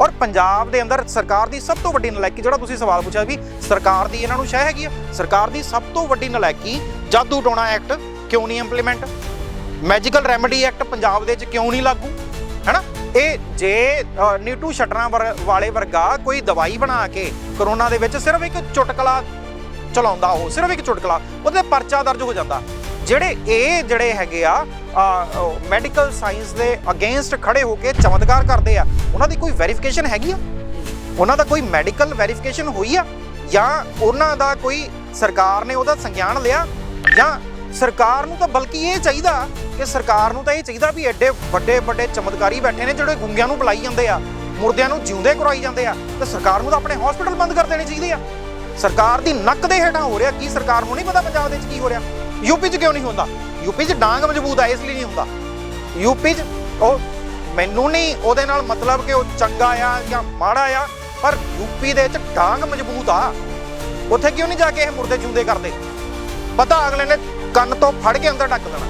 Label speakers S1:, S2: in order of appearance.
S1: ਔਰ ਪੰਜਾਬ ਦੇ ਅੰਦਰ ਸਰਕਾਰ ਦੀ ਸਭ ਤੋਂ ਵੱਡੀ ਨਲਾਇਕੀ, ਜਿਹੜਾ ਤੁਸੀਂ ਸਵਾਲ ਪੁੱਛਿਆ ਵੀ ਸਰਕਾਰ ਦੀ ਇਹਨਾਂ ਨੂੰ ਸ਼ਹਿ ਹੈਗੀ ਆ? ਸਰਕਾਰ ਦੀ ਸਭ ਤੋਂ ਵੱਡੀ ਨਲਾਇਕੀ ਜਾਦੂ ਟੋਣਾ ਐਕਟ ਕਿਉਂ ਨਹੀਂ implement magical remedy act Punjab ਦੇ ਵਿੱਚ ਕਿਉਂ ਨਹੀਂ ਲਾਗੂ? ਹੈਨਾ? ਇਹ ਜੇ ਨੀਟੂ ਸ਼ਟਰਾਂ ਵਰ- ਵਾਲੇ ਵਰਗਾ ਕੋਈ ਦਵਾਈ ਬਣਾ ਕੇ ਕਰੋਨਾ ਦੇ ਵਿੱਚ ਸਿਰਫ ਇੱਕ ਚੁਟਕਲਾ ਚਲਾਉਂਦਾ ਉਹ, ਸਿਰਫ ਇੱਕ ਚੁਟਕਲਾ, ਉਹਦੇ ਪਰਚਾ ਦਰਜ ਹੋ ਜਾਂਦਾ। ਜਿਹੜੇ ਇਹ ਜਿਹੜੇ ਹੈਗੇ ਆ ਮੈਡੀਕਲ ਸਾਇੰਸ ਦੇ ਅਗੇਂਸਟ ਖੜੇ ਹੋ ਕੇ ਚਮਤਕਾਰ ਕਰਦੇ ਆ, ਉਹਨਾਂ ਦੀ ਕੋਈ ਵੈਰੀਫਿਕੇਸ਼ਨ ਹੈਗੀ ਆ? ਉਹਨਾਂ ਦਾ ਕੋਈ ਮੈਡੀਕਲ ਵੈਰੀਫਿਕੇਸ਼ਨ ਹੋਈ ਆ? ਜਾਂ ਉਹਨਾਂ ਦਾ ਕੋਈ ਸਰਕਾਰ ਨੇ ਉਹਦਾ ਸੰਗਿਆਨ ਲਿਆ? ਜਾਂ ਸਰਕਾਰ ਨੂੰ ਤਾਂ ਬਲਕਿ ਇਹ ਚਾਹੀਦਾ ਕਿ ਸਰਕਾਰ ਨੂੰ ਤਾਂ ਇਹ ਚਾਹੀਦਾ ਵੀ ਐਡੇ ਵੱਡੇ ਵੱਡੇ ਚਮਤਕਾਰੀ ਬੈਠੇ ਨੇ ਜਿਹੜੇ ਗੁੰਗਿਆਂ ਨੂੰ ਬੁਲਾਈ ਜਾਂਦੇ ਆ, ਮੁਰਦਿਆਂ ਨੂੰ ਜਿਉਂਦੇ ਕਰਵਾਈ ਜਾਂਦੇ ਆ, ਤੇ ਸਰਕਾਰ ਨੂੰ ਤਾਂ ਆਪਣੇ ਹਸਪੀਟਲ ਬੰਦ ਕਰ ਦੇਣੇ ਚਾਹੀਦੇ ਆ। ਸਰਕਾਰ ਦੀ ਨੱਕ ਦੇ ਹੇਠਾਂ ਹੋ ਰਿਹਾ, ਕੀ ਸਰਕਾਰ ਨੂੰ ਨਹੀਂ ਪਤਾ ਪੰਜਾਬ ਦੇ ਵਿੱਚ ਕੀ ਹੋ ਰਿਹਾ? ਯੂਪੀ 'ਚ ਕਿਉਂ ਨਹੀਂ ਹੁੰਦਾ? ਯੂਪੀ 'ਚ ਡਾਂਗ ਮਜ਼ਬੂਤ ਆ, ਇਸ ਲਈ ਨਹੀਂ ਹੁੰਦਾ। ਯੂਪੀ 'ਚ ਉਹ ਮੈਨੂੰ ਨਹੀਂ, ਉਹਦੇ ਨਾਲ ਮਤਲਬ ਕਿ ਉਹ ਚੰਗਾ ਆ ਜਾਂ ਮਾੜਾ ਆ, ਪਰ ਯੂਪੀ ਦੇ ਵਿੱਚ ਡਾਂਗ ਮਜ਼ਬੂਤ ਆ। ਉੱਥੇ ਕਿਉਂ ਨਹੀਂ ਜਾ ਕੇ ਇਹ ਮੁਰਦੇ ਜਿਉਂਦੇ ਕਰਦੇ? ਪਤਾ ਅਗਲੇ ਨੇ ਕੰਨ ਤੋਂ ਫੜ ਕੇ ਅੰਦਰ ਢੱਕ ਦੇਣਾ।